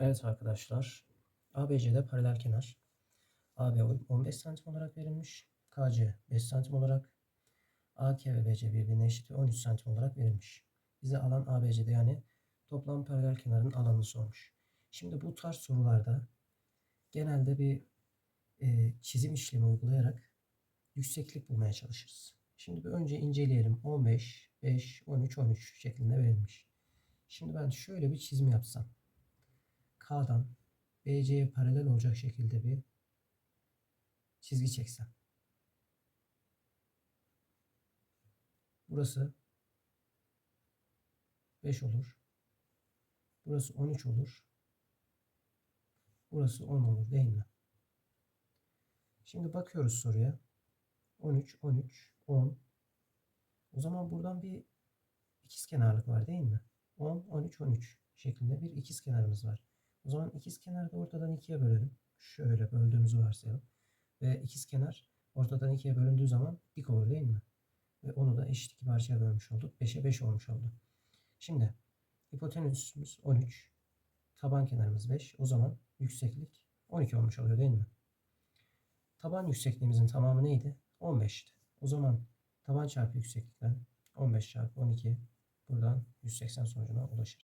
Evet arkadaşlar. ABC'de paralel kenar. AB 15 santim olarak verilmiş. KC 5 santim olarak. AK ve BC birbirine eşit ve 13 santim olarak verilmiş. Bize alan ABC'de yani toplam paralel kenarın alanını sormuş. Şimdi bu tarz sorularda genelde bir e, çizim işlemi uygulayarak yükseklik bulmaya çalışırız. Şimdi bir önce inceleyelim. 15, 5, 13, 13 şeklinde verilmiş. Şimdi ben şöyle bir çizim yapsam. K'dan BC'ye paralel olacak şekilde bir çizgi çeksem. Burası 5 olur. Burası 13 olur. Burası 10 olur değil mi? Şimdi bakıyoruz soruya. 13, 13, 10. O zaman buradan bir ikizkenarlık var değil mi? 10, 13, 13 şeklinde bir ikizkenarımız var. O zaman ikizkenarı da ortadan ikiye bölelim. Şöyle böldüğümüzü varsayalım. Ve ikizkenar ortadan ikiye bölündüğü zaman dik olur değil mi? Ve onu da eşit iki parçaya bölmüş olduk. 5'e 5 olmuş oldu. Şimdi hipotenüsümüz 13. Taban kenarımız 5. O zaman yükseklik 12 olmuş oluyor değil mi? Taban yüksekliğimizin tamamı neydi? 15'ti. O zaman taban çarpı yükseklikten 15 çarpı 12 buradan 180 sonucuna ulaşırız.